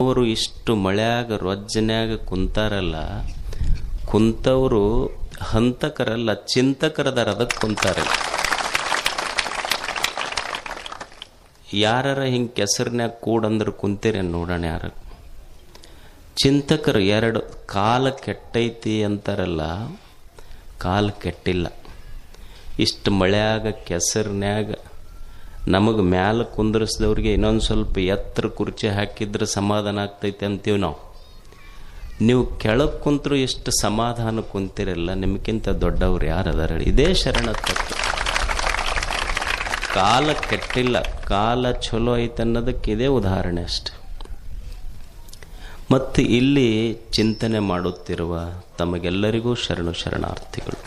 ಅವರು ಇಷ್ಟು ಮಳೆಯಾಗ, ರೊಜ್ಜನ್ಯಾಗ ಕುಂತಾರಲ್ಲ, ಕುಂತವರು ಹಂತಕರಲ್ಲ, ಚಿಂತಕರದಾರ ಅದಕ್ಕೆ ಕುಂತಾರೆ. ಯಾರ ಹಿಂಗೆ ಕೆಸರಿನ್ಯಾಗ ಕೂಡಂದ್ರೆ ಕುಂತೀರಿ ನೋಡೋಣ ಯಾರ. ಚಿಂತಕರು ಎರಡು, ಕಾಲ ಕೆಟ್ಟೈತಿ ಅಂತಾರಲ್ಲ, ಕಾಲು ಕೆಟ್ಟಿಲ್ಲ. ಇಷ್ಟು ಮಳೆಯಾಗ, ಕೆಸರಿನ್ಯಾಗ ನಮಗೆ ಮ್ಯಾಲೆ ಕುಂದರ್ಸಿದವ್ರಿಗೆ ಇನ್ನೊಂದು ಸ್ವಲ್ಪ ಎತ್ತರ ಕುರ್ಚಿ ಹಾಕಿದ್ರೆ ಸಮಾಧಾನ ಆಗ್ತೈತೆ ಅಂತೀವಿ ನಾವು. ನೀವು ಕೆಳಗೆ ಕುಂತರು ಎಷ್ಟು ಸಮಾಧಾನ ಕುಂತಿರಲ್ಲ ನಿಮಗಿಂತ ದೊಡ್ಡವ್ರು ಯಾರು ಅದಾರ? ಇದೇ ಶರಣ ತತ್ವ ಕಾಲ ಕೆಟ್ಟಿಲ್ಲ, ಕಾಲ ಚಲೋ ಐತೆ ಅನ್ನೋದಕ್ಕೆ ಇದೇ ಉದಾಹರಣೆ ಅಷ್ಟೆ. ಮತ್ತು ಇಲ್ಲಿ ಚಿಂತನೆ ಮಾಡುತ್ತಿರುವ ತಮಗೆಲ್ಲರಿಗೂ ಶರಣು ಶರಣಾರ್ಥಿಗಳು.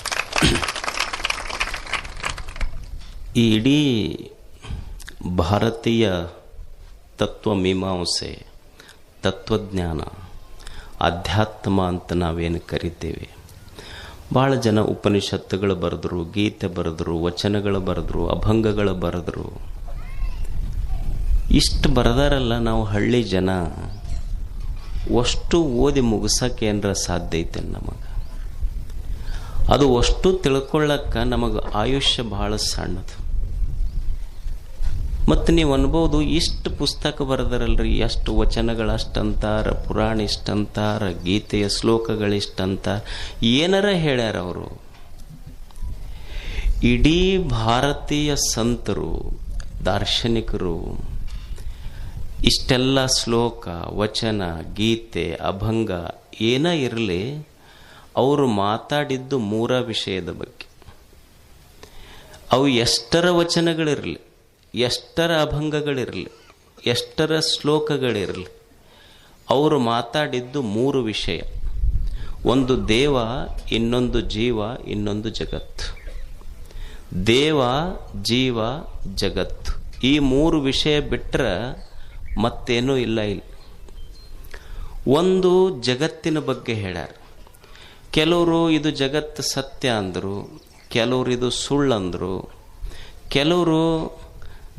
ಈ ಇಡೀ ಭಾರತೀಯ ತತ್ವಮೀಮಾಂಸೆ, ತತ್ವಜ್ಞಾನ, ಅಧ್ಯಾತ್ಮ ಅಂತ ನಾವೇನು ಕರಿತೇವೆ? ಭಾಳ ಜನ ಉಪನಿಷತ್ತುಗಳು ಬರೆದ್ರು, ಗೀತೆ ಬರೆದ್ರು, ವಚನಗಳು ಬರೆದ್ರು, ಅಭಂಗಗಳು ಬರೆದ್ರು. ಇಷ್ಟು ಬರೆದಾರಲ್ಲ ನಾವು ಹಳ್ಳಿ ಜನ. ಅಷ್ಟು ಓದಿ ಮುಗಿಸೋಕೆ ಏನರ ಸಾಧ್ಯ ಐತೆ ನಮಗೆ? ಅದು ಅಷ್ಟು ತಿಳ್ಕೊಳ್ಳಕ್ಕ ನಮಗೆ ಆಯುಷ್ಯ ಭಾಳ ಸಣ್ಣದು. ಮತ್ತು ನೀವು ಅನ್ಬೋದು ಇಷ್ಟು ಪುಸ್ತಕ ಬರೆದರಲ್ರಿ ಎಷ್ಟು ವಚನಗಳು ಅಷ್ಟಂತಾರ, ಪುರಾಣ ಇಷ್ಟಂತಾರ, ಗೀತೆಯ ಶ್ಲೋಕಗಳಿಷ್ಟಂತ ಏನಾರ ಹೇಳ್ಯಾರ ಅವರು? ಇಡೀ ಭಾರತೀಯ ಸಂತರು, ದಾರ್ಶನಿಕರು, ಇಷ್ಟೆಲ್ಲ ಶ್ಲೋಕ, ವಚನ, ಗೀತೆ, ಅಭಂಗ ಏನ ಇರಲಿ, ಅವರು ಮಾತಾಡಿದ್ದು ಮೂರ ವಿಷಯದ ಬಗ್ಗೆ. ಅವು ಎಷ್ಟರ ವಚನಗಳಿರಲಿ? ಎಷ್ಟರ ಅಭಂಗಗಳಿರಲಿ, ಎಷ್ಟರ ಶ್ಲೋಕಗಳಿರಲಿ, ಅವರು ಮಾತಾಡಿದ್ದು ಮೂರು ವಿಷಯ. ಒಂದು ದೇವ, ಇನ್ನೊಂದು ಜೀವ, ಇನ್ನೊಂದು ಜಗತ್ತು ದೇವ, ಜೀವ ಜಗತ್ತು ಈ ಮೂರು ವಿಷಯ ಬಿಟ್ಟರೆ ಮತ್ತೇನೂ ಇಲ್ಲ ಇಲ್ಲಿ. ಒಂದು ಜಗತ್ತಿನ ಬಗ್ಗೆ ಹೇಳ್ಯಾರ. ಕೆಲವರು ಇದು ಜಗತ್ತು ಸತ್ಯ ಅಂದರು, ಕೆಲವರು ಇದು ಸುಳ್ಳಂದರು, ಕೆಲವರು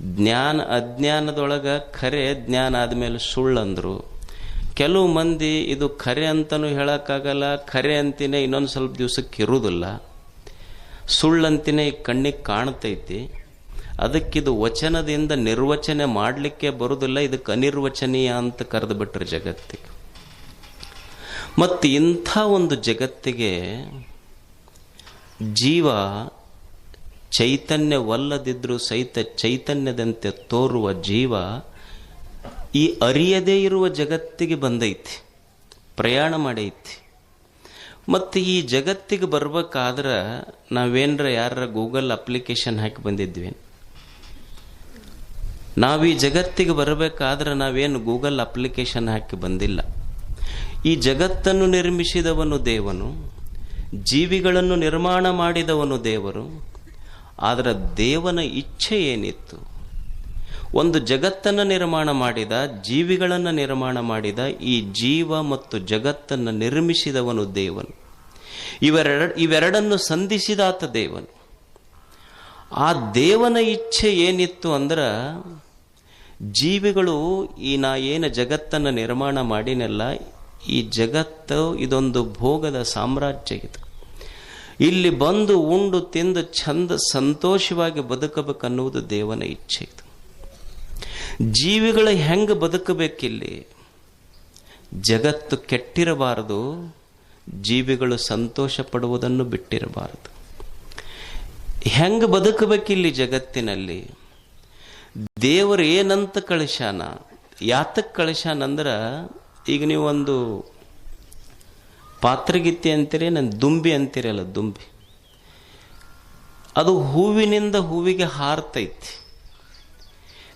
ಜ್ಞಾನ ಅಜ್ಞಾನದೊಳಗೆ ಖರೆ ಜ್ಞಾನ ಆದಮೇಲೆ ಸುಳ್ಳಂದರು. ಕೆಲವು ಮಂದಿ ಇದು ಖರೆ ಅಂತಲೂ ಹೇಳೋಕ್ಕಾಗಲ್ಲ, ಖರೆ ಅಂತಿನೇ ಇನ್ನೊಂದು ಸ್ವಲ್ಪ ದಿವಸಕ್ಕೆ ಇರುವುದಿಲ್ಲ ಸುಳ್ಳಂತಿನೇ ಈ ಕಣ್ಣಿಗೆ ಕಾಣ್ತೈತಿ. ಅದಕ್ಕಿದು ವಚನದಿಂದ ನಿರ್ವಚನೆ ಮಾಡಲಿಕ್ಕೆ ಬರುವುದಿಲ್ಲ ಇದಕ್ಕೆ ಅನಿರ್ವಚನೀಯ ಅಂತ ಕರೆದು ಬಿಟ್ರೆ ಜಗತ್ತಿಗೆ. ಮತ್ತು ಇಂಥ ಒಂದು ಜಗತ್ತಿಗೆ ಜೀವ ಚೈತನ್ಯವಲ್ಲದಿದ್ರೂ ಸಹಿತ ಚೈತನ್ಯದಂತೆ ತೋರುವ ಜೀವ ಈ ಅರಿಯದೇ ಇರುವ ಜಗತ್ತಿಗೆ ಬಂದೈತಿ, ಪ್ರಯಾಣ ಮಾಡೈತಿ. ಮತ್ತು ಈ ಜಗತ್ತಿಗೆ ಬರ್ಬೇಕಾದ್ರೆ ನಾವೇನರ ಯಾರ ಗೂಗಲ್ ಅಪ್ಲಿಕೇಶನ್ ಹಾಕಿ ಬಂದಿದ್ವಿ. ನಾವು ಈ ಜಗತ್ತಿಗೆ ಬರಬೇಕಾದ್ರೆ ನಾವೇನು ಗೂಗಲ್ ಅಪ್ಲಿಕೇಶನ್ ಹಾಕಿ ಬಂದಿಲ್ಲ. ಈ ಜಗತ್ತನ್ನು ನಿರ್ಮಿಸಿದವನು ದೇವನು, ಜೀವಿಗಳನ್ನು ನಿರ್ಮಾಣ ಮಾಡಿದವನು ದೇವರು ಆದರೆ ದೇವನ ಇಚ್ಛೆ ಏನಿತ್ತು? ಒಂದು ಜಗತ್ತನ್ನು ನಿರ್ಮಾಣ ಮಾಡಿದ, ಜೀವಿಗಳನ್ನು ನಿರ್ಮಾಣ ಮಾಡಿದ, ಈ ಜೀವ ಮತ್ತು ಜಗತ್ತನ್ನು ನಿರ್ಮಿಸಿದವನು ದೇವನು. ಇವೆರಡ, ಇವೆರಡನ್ನು ಸಂಧಿಸಿದಾತ ದೇವನು. ಆ ದೇವನ ಇಚ್ಛೆ ಏನಿತ್ತು ಅಂದ್ರೆ, ಜೀವಿಗಳು ಈ ನಾ ಏನು ಜಗತ್ತನ್ನು ನಿರ್ಮಾಣ ಮಾಡಿನಲ್ಲ, ಈ ಜಗತ್ತು ಇದೊಂದು ಭೋಗದ ಸಾಮ್ರಾಜ್ಯ ಇದು. ಇಲ್ಲಿ ಬಂದು ಉಂಡು ತಿಂದು ಚಂದ ಸಂತೋಷವಾಗಿ ಬದುಕಬೇಕನ್ನುವುದು ದೇವನ ಇಚ್ಛೆ ಇದು. ಜೀವಿಗಳು ಹೆಂಗೆ ಬದುಕಬೇಕಿಲ್ಲಿ? ಜಗತ್ತು ಕೆಟ್ಟಿರಬಾರದು, ಜೀವಿಗಳು ಸಂತೋಷ ಪಡುವುದನ್ನು ಬಿಟ್ಟಿರಬಾರದು. ಹೆಂಗೆ ಬದುಕಬೇಕಿಲ್ಲಿ ಜಗತ್ತಿನಲ್ಲಿ? ದೇವರು ಏನಂತ ಕಳಿಸ್ಯಾನ? ಯಾತಕ್ಕೆ ಕಳಿಸ್ಯಾನಂದ್ರೆ ಈಗ ನೀವು ಒಂದು ಪಾತ್ರಗಿತ್ತಿ ಅಂತೀರಿ, ನಾನು ದುಂಬಿ ಅಂತೀರಲ್ಲ ದುಂಬಿ. ಅದು ಹೂವಿನಿಂದ ಹೂವಿಗೆ ಹಾರ್ತೈತಿ.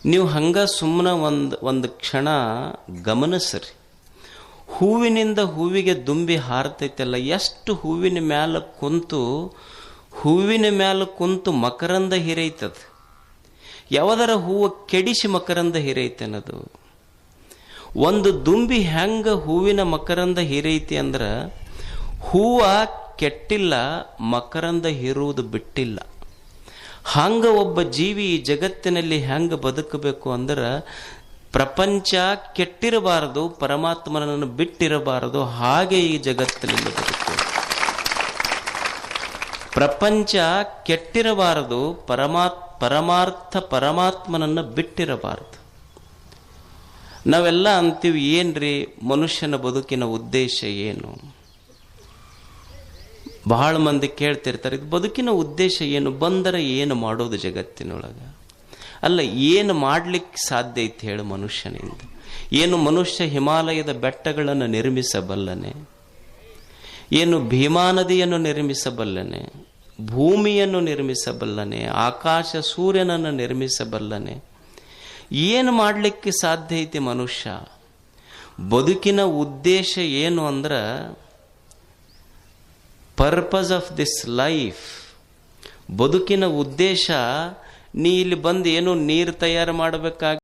ನೀವು ಹಂಗ ಸುಮ್ಮನೆ ಒಂದು ಒಂದು ಕ್ಷಣ ಗಮನಿಸ್ರಿ. ಹೂವಿನಿಂದ ಹೂವಿಗೆ ದುಂಬಿ ಹಾರ್ತೈತಲ್ಲ, ಎಷ್ಟು ಹೂವಿನ ಮ್ಯಾಲ ಕುಂತು, ಹೂವಿನ ಮ್ಯಾಲ ಕುಂತು ಮಕರಂದ ಹಿರೈತದ? ಯಾವದರ ಹೂವು ಕೆಡಿಸಿ ಮಕರಂದ ಹಿರೈತೆ ಒಂದು ದುಂಬಿ ಹೆಂಗ ಹೂವಿನ ಮಕರಂದ ಹೀರೈತಿ ಅಂದ್ರ, ಹೂವ ಕೆಟ್ಟಿಲ್ಲ, ಮಕರಂದ ಹೀರುವುದು ಬಿಟ್ಟಿಲ್ಲ. ಹಂಗ ಒಬ್ಬ ಜೀವಿ ಈ ಜಗತ್ತಿನಲ್ಲಿ ಹೆಂಗ ಬದುಕಬೇಕು ಅಂದ್ರೆ, ಪ್ರಪಂಚ ಕೆಟ್ಟಿರಬಾರದು, ಪರಮಾತ್ಮನನ್ನು ಬಿಟ್ಟಿರಬಾರದು, ಹಾಗೆ ಈ ಜಗತ್ತಿನಲ್ಲಿ ಬದುಕು. ಪ್ರಪಂಚ ಕೆಟ್ಟಿರಬಾರದು, ಪರಮಾತ್, ಪರಮಾರ್ಥ ಪರಮಾತ್ಮನನ್ನು ಬಿಟ್ಟಿರಬಾರದು. ನಾವೆಲ್ಲ ಅಂತೀವಿ, ಏನ್ರಿ ಮನುಷ್ಯನ ಬದುಕಿನ ಉದ್ದೇಶ ಏನು? ಬಹಳ ಮಂದಿ ಕೇಳ್ತಿರ್ತಾರೆ, ಇದು ಬದುಕಿನ ಉದ್ದೇಶ ಏನು? ಬಂದರೆ ಏನು ಮಾಡೋದು ಜಗತ್ತಿನೊಳಗೆ? ಅಲ್ಲ, ಏನು ಮಾಡ್ಲಿಕ್ಕೆ ಸಾಧ್ಯ ಐತೆ ಹೇಳು ಮನುಷ್ಯನಿಂದ? ಏನು ಮನುಷ್ಯ ಹಿಮಾಲಯದ ಬೆಟ್ಟಗಳನ್ನು ನಿರ್ಮಿಸಬಲ್ಲನೆ? ಏನು ಭೀಮಾ ನದಿಯನ್ನು ನಿರ್ಮಿಸಬಲ್ಲನೆ? ಭೂಮಿಯನ್ನು ನಿರ್ಮಿಸಬಲ್ಲನೆ? ಆಕಾಶ ಸೂರ್ಯನನ್ನು ನಿರ್ಮಿಸಬಲ್ಲನೆ? ಏನು ಮಾಡಲಿಕ್ಕೆ ಸಾಧ್ಯ ಐತಿ ಮನುಷ್ಯ? ಬದುಕಿನ ಉದ್ದೇಶ ಏನು ಅಂದ್ರೆ ಪರ್ಪಸ್ ಆಫ್ ದಿಸ್ ಲೈಫ್ ಬದುಕಿನ ಉದ್ದೇಶ, ನೀ ಇಲ್ಲಿ ಬಂದು ಏನು ನೀರು ತಯಾರು ಮಾಡಬೇಕಾಗಿ